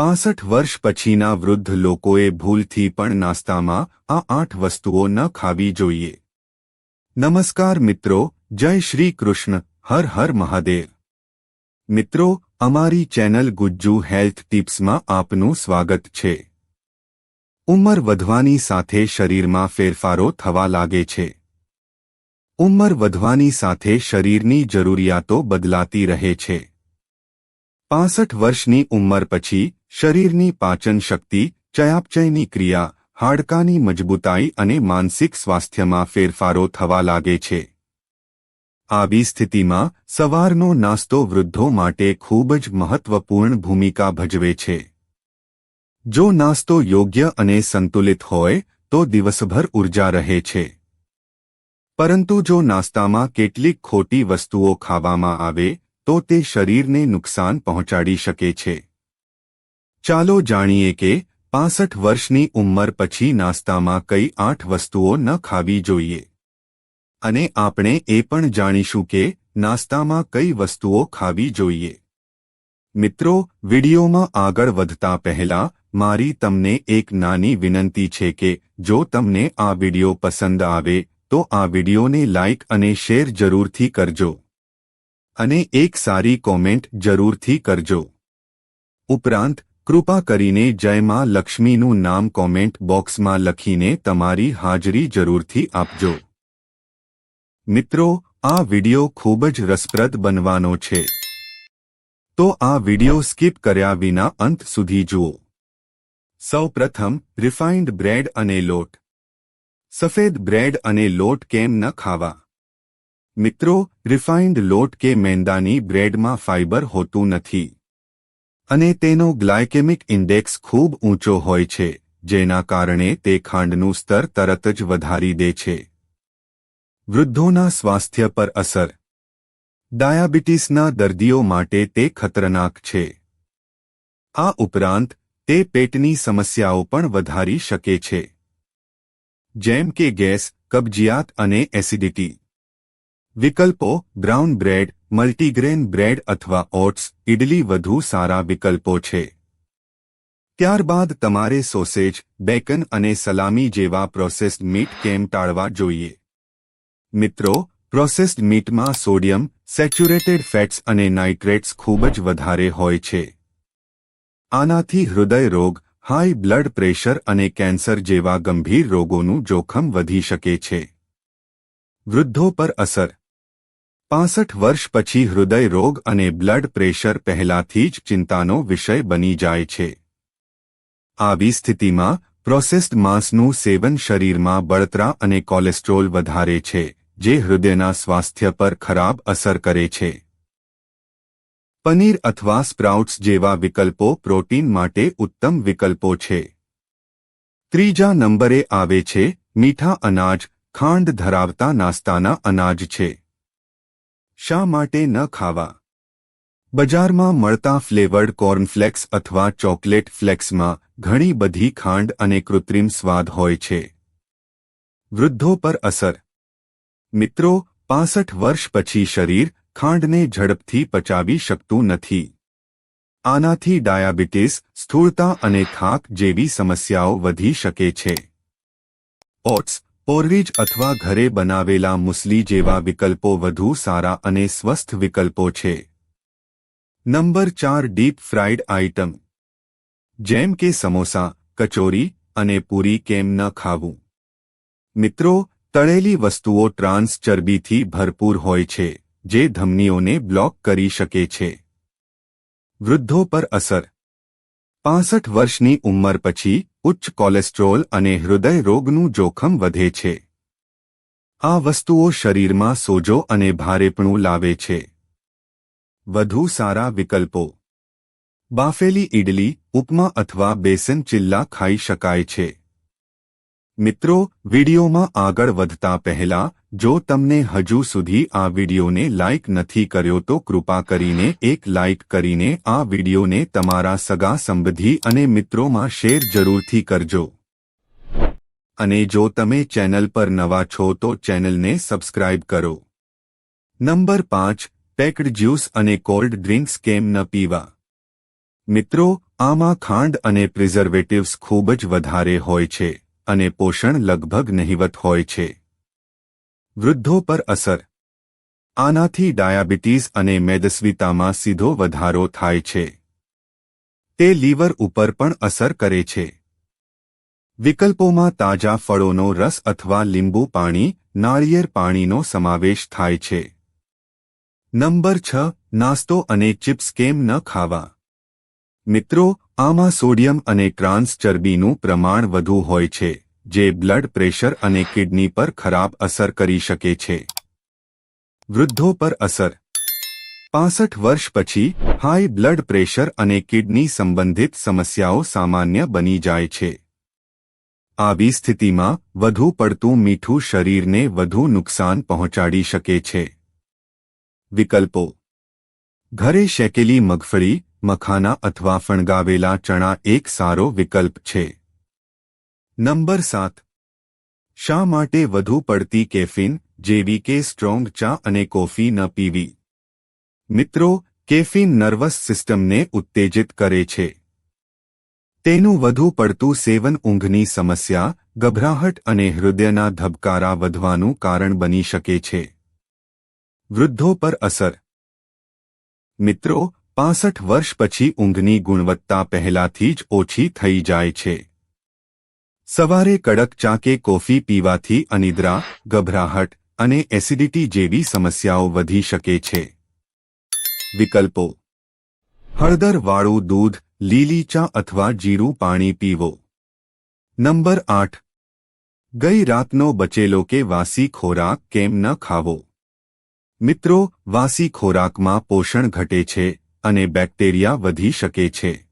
પાસઠ વર્ષ પછીના વૃદ્ધ લોકોએ ભૂલથી પણ નાસ્તામાં આ આઠ વસ્તુઓ ન ખાવી જોઈએ. નમસ્કાર મિત્રો, જય શ્રી કૃષ્ણ, હર હર મહાદેવ. મિત્રો, અમારી ચેનલ ગુજ્જુ હેલ્થ ટિપ્સમાં આપનું સ્વાગત છે. ઉંમર વધવાની સાથે શરીરમાં ફેરફારો થવા લાગે છે. ઉંમર વધવાની સાથે શરીરની જરૂરિયાતો બદલાતી રહે છે. પાસઠ વર્ષની ઉંમર પછી શરીરની પાચન શક્તિ, ચયાપચયની ક્રિયા, હાડકાની મજબૂતાઈ અને માનસિક સ્વાસ્થ્યમાં ફેરફારો થવા લાગે છે. આવી સ્થિતિમાં સવારનો નાસ્તો વૃદ્ધો માટે ખૂબ જ મહત્વપૂર્ણ ભૂમિકા ભજવે છે. જો નાસ્તો યોગ્ય અને સંતુલિત હોય, તો દિવસભર ઊર્જા રહે છે. પરંતુ જો નાસ્તામાં કેટલીક ખોટી વસ્તુઓ ખાવામાં આવે, તો તે શરીરને નુકસાન પહોંચાડી શકે છે. ચાલો જાણીએ કે પાસઠ વર્ષની ઉંમર પછી નાસ્તામાં કઈ આઠ વસ્તુઓ ન ખાવી જોઈએ. અને આપણે એ પણ જાણીશું કે નાસ્તામાં કઈ વસ્તુઓ ખાવી જોઈએ. મિત્રો, વિડીયોમાં આગળ વધતા પહેલા મારી તમને એક નાની વિનંતી છે કે જો તમને આ વીડિયો પસંદ આવે, તો આ વિડીયોને લાઇક અને શેર જરૂરથી કરજો. અને એક સારી કોમેન્ટ જરૂરથી કરજો. ઉપરાંત કૃપા કરીને જય માં લક્ષ્મીનું નામ કોમેન્ટ બોક્સમાં લખીને તમારી હાજરી જરૂરથી આપજો. મિત્રો, આ વિડિયો ખૂબ જ રસપ્રદ બનવાનો છે. તો આ વિડિયો સ્કીપ કર્યા વિના અંત સુધી જુઓ. સૌપ્રથમ રિફાઇન્ડ બ્રેડ અને લોટ. સફેદ બ્રેડ અને લોટ કેમ ન ખાવા? મિત્રો રિફાઇન્ડ લોટ કે મેંદાની બ્રેડમાં ફાઇબર હોતું નથી. અને તેનો ગ્લાયકેમિક ઇન્ડેક્સ ખૂબ ઊંચો હોય છે, જેના કારણે તે ખાંડનું સ્તર તરત જ વધારી દે છે. વૃદ્ધોના સ્વાસ્થ્ય પર અસર. ડાયાબિટીસના દર્દીઓ માટે તે ખતરનાક છે. આ ઉપરાંત, તે પેટની સમસ્યાઓ પણ વધારી શકે છે. જેમ કે ગેસ, કબજિયાત અને એસિડિટી. વિકલ્પો બ્રાઉન બ્રેડ મલ્ટીગ્રેન બ્રેડ અથવા ઓટ્સ ઇડલી વધુ સારા વિકલ્પો છે. ત્યારબાદ તમારે સોસેજ બેકન અને સલામી જેવા પ્રોસેસ્ડ મીટ કેમ ટાળવા જોઈએ? મિત્રો પ્રોસેસ્ડ મીટમાં સોડિયમ સેચ્યુરેટેડ ફેટ્સ અને નાઇટ્રેટ્સ ખૂબ જ વધારે હોય છે. આનાથી હૃદય રોગ હાઈ બ્લડ પ્રેશર અને કેન્સર જેવા ગંભીર રોગોનું જોખમ વધી શકે છે. વૃદ્ધો પર અસર પાસઠ વર્ષ પછી હૃદય રોગ અને બ્લડ પ્રેશર પહેલાથી જ ચિંતાનો વિષય બની જાય છે. આવી સ્થિતિમાં પ્રોસેસ્ડ માંસનું સેવન શરીરમાં બળતરા અને કોલેસ્ટ્રોલ વધારે છે, જે હૃદયના સ્વાસ્થ્ય પર ખરાબ અસર કરે છે. પનીર અથવા સ્પ્રાઉટ્સ જેવા વિકલ્પો પ્રોટીન માટે ઉત્તમ વિકલ્પો છે. ત્રીજા નંબરે આવે છે, મીઠા અનાજ, ખાંડ ધરાવતા નાસ્તાના અનાજ છે. શા માટે ન ખાવા? બજારમાં મળતા ફ્લેવર્ડ કોર્નફ્લેક્સ અથવા ચોકલેટ ફ્લેક્સમાં ઘણી બધી ખાંડ અને કૃત્રિમ સ્વાદ હોય છે. વૃદ્ધો પર અસર. મિત્રો, પાસઠ વર્ષ પછી શરીર ખાંડને ઝડપથી પચાવી શકતું નથી. આનાથી ડાયાબિટીસ, સ્થૂળતા અને થાક જેવી સમસ્યાઓ વધી શકે છે. ઓટ્સ. પોરરીજ અથવા ઘરે બનાવેલા મુસલી જેવા વિકલ્પો વધુ સારા અને સ્વસ્થ વિકલ્પો છે. નંબર ચાર, ડીપ ફ્રાઇડ આઇટમ. જેમ કે સમોસા, કચોરી અને પૂરી કેમ ન ખાવું. મિત્રો, તળેલી વસ્તુઓ ટ્રાન્સ ચરબીથી ભરપૂર હોય છે, જે ધમનીઓને બ્લોક કરી શકે છે. વૃદ્ધો પર અસર. પાસઠ વર્ષની ઉંમર પછી ઉચ્ચ કોલેસ્ટ્રોલ અને હૃદય રોગનું જોખમ વધે છે. આ વસ્તુઓ શરીરમાં સોજો અને ભારેપણું લાવે છે. વધુ સારા વિકલ્પો. બાફેલી ઇડલી ઉપમા અથવા બેસન ચિલ્લા ખાઈ શકાય છે. મિત્રો, વિડીયોમાં આગળ વધતા પહેલા, જો તમને હજુ સુધી આ વિડીયોને લાઇક નથી કર્યો તો કૃપા કરીને એક લાઇક કરીને આ વિડીયોને તમારા સગા સંબંધી અને મિત્રોમાં શેર જરૂરથી કરજો. અને જો તમે ચેનલ પર નવા છો તો ચેનલને સબસ્ક્રાઇબ કરો. નંબર પાંચ, પેક્ડ જ્યુસ અને કોલ્ડ ડ્રિંક્સ કેમ ન પીવા? મિત્રો, આમાં ખાંડ અને પ્રિઝર્વેટિવ્સ ખૂબ જ વધારે હોય છે. અને પોષણ લગભગ નહિવત હોય છે. વૃદ્ધો પર અસર. આનાથી ડાયાબિટીસ અને મેદસ્વીતામાં સીધો વધારો થાય છે. તે લીવર ઉપર પણ અસર કરે છે. વિકલ્પોમાં તાજા ફળોનો રસ અથવા લીંબુ પાણી, નાળિયેર પાણીનો સમાવેશ થાય છે. નંબર છ, નાસ્તો અને ચિપ્સ કેમ ન ખાવા. મિત્રો, આમાં સોડિયમ અને ટ્રાન્સ ચરબીનું પ્રમાણ વધુ હોય છે, જે બ્લડ પ્રેશર અને કિડની પર ખરાબ અસર કરી શકે છે. વૃદ્ધો પર અસર. પાસઠ વર્ષ પછી, હાઈ બ્લડ પ્રેશર અને કિડની સંબંધિત સમસ્યાઓ સામાન્ય બની જાય છે. આવી સ્થિતિમાં, વધુ પડતું મીઠું શરીરને વધુ નુકસાન પહોંચાડી શકે છે. વિકલ્પો. ઘરે શેકેલી મગફળી મખાના અથવા ફણગાવેલા ચણા એક સારો વિકલ્પ છે. નંબર સાત. શા માટે વધુ પડતી કેફીન, જેવી કે સ્ટ્રોંગ ચા અને કોફી ન પીવી? મિત્રો, કેફીન નર્વસ સિસ્ટમને ઉત્તેજિત કરે છે. તેનું વધુ પડતું સેવન ઊંઘની સમસ્યા, ગભરાહટ અને હૃદયના ધબકારા વધવાનું કારણ બની શકે છે. વૃદ્ધો પર અસર. મિત્રો પાસઠ વર્ષ પછી ઊંઘની ગુણવત્તા પહેલાથી જ ઓછી થઈ જાય છે. સવારે કડક ચા કે કોફી પીવાથી અનિદ્રા, ગભરાહટ અને એસિડિટી જેવી સમસ્યાઓ વધી શકે છે. વિકલ્પો. હળદરવાળું દૂધ, લીલી ચા અથવા જીરું પાણી પીવો. નંબર આઠ. ગઈ રાતનો બચેલો કે વાસી ખોરાક કેમ ન ખાવો? મિત્રો, વાસી ખોરાકમાં પોષણ ઘટે છે. અને બેક્ટેરિયા વધી શકે છે.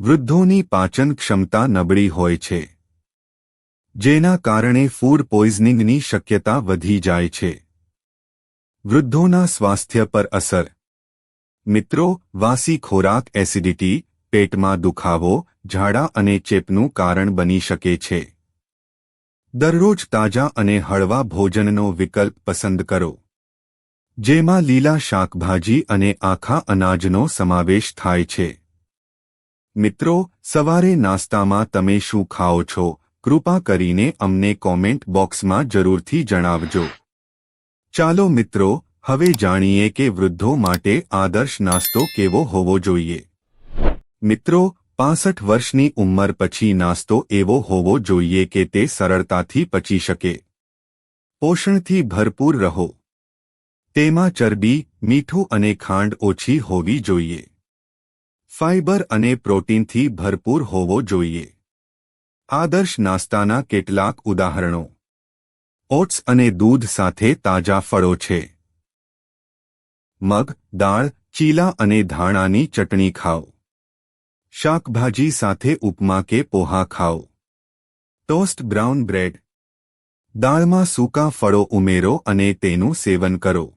વૃદ્ધોની પાચન ક્ષમતા નબળી હોય છે. જેના કારણે ફૂડ પોઈઝનિંગની શક્યતા વધી જાય છે. વૃદ્ધોના સ્વાસ્થ્ય પર અસર. મિત્રો, વાસી ખોરાક એસિડિટી, પેટમાં દુખાવો, ઝાડા અને ચેપનું કારણ બની શકે છે. દરરોજ તાજા અને હળવા ભોજનનો વિકલ્પ પસંદ કરો. જેમાં લીલા શાકભાજી અને આખા અનાજનો સમાવેશ થાય છે. મિત્રો, સવારે નાસ્તામાં તમે શું ખાઓ છો, કૃપા કરીને અમને કોમેન્ટ બોક્સમાં જરૂરથી જણાવજો. ચાલો મિત્રો, હવે જાણીએ કે વૃદ્ધો માટે આદર્શ નાસ્તો કેવો હોવો જોઈએ. મિત્રો, પાસઠ વર્ષની ઉંમર પછી નાસ્તો એવો હોવો જોઈએ કે તે સરળતાથી પચી શકે. પોષણથી ભરપૂર રહો. તેમાં ચરબી, મીઠું અને ખાંડ ઓછી હોવી જોઈએ. ફાઇબર અને પ્રોટીનથી ભરપૂર હોવો જોઈએ. આદર્શ નાસ્તાના કેટલાક ઉદાહરણો. ઓટ્સ અને દૂધ સાથે તાજા ફળો છે. મગ, દાળ, ચીલા અને ધાણાની ચટણી ખાઓ. શાકભાજી સાથે ઉપમા કે પોહા ખાઓ. Toast brown bread. દાળમાં સૂકા ફળો ઉમેરો અને તેનું સેવન કરો.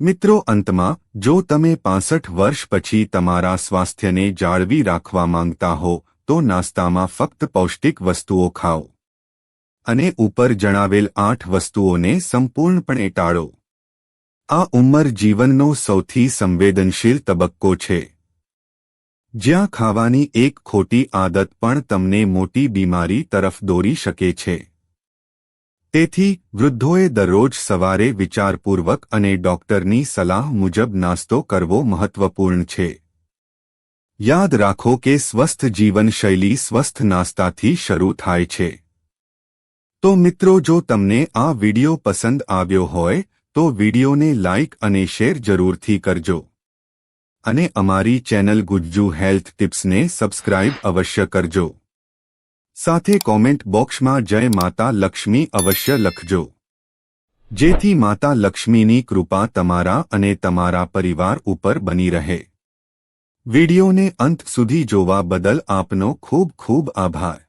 મિત્રો, અંતમાં, જો તમે પાસઠ વર્ષ પછી તમારા સ્વાસ્થ્યને જાળવી રાખવા માંગતા હો, તો નાસ્તામાં ફક્ત પૌષ્ટિક વસ્તુઓ ખાઓ. અને ઉપર જણાવેલ આઠ વસ્તુઓને સંપૂર્ણપણે ટાળો. આ ઉંમર જીવનનો સૌથી સંવેદનશીલ તબક્કો છે. જ્યાં ખાવાની એક ખોટી આદત પણ તમને મોટી બીમારી તરફ દોરી શકે છે. તેથી, વૃદ્ધોએ દરરોજ સવારે વિચારપૂર્વક અને ડોક્ટરની સલાહ મુજબ નાસ્તો કરવો મહત્વપૂર્ણ છે. યાદ રાખો કે સ્વસ્થ જીવનશૈલી સ્વસ્થ નાસ્તાથી શરૂ થાય છે. તો મિત્રો, જો તમને આ વિડિયો પસંદ આવ્યો હોય, તો વિડીયોને લાઇક અને શેર જરૂરથી કરજો. અને અમારી ચેનલ ગુજ્જુ હેલ્થ ટિપ્સને સબસ્ક્રાઇબ અવશ્ય કરજો. સાથે કોમેન્ટ બોક્સમાં જય માતા લક્ષ્મી અવશ્ય લખજો. જેથી માતા લક્ષ્મીની કૃપા તમારા અને તમારા પરિવાર ઉપર બની રહે. વિડીયોને અંત સુધી જોવા બદલ આપનો ખૂબ ખૂબ આભાર.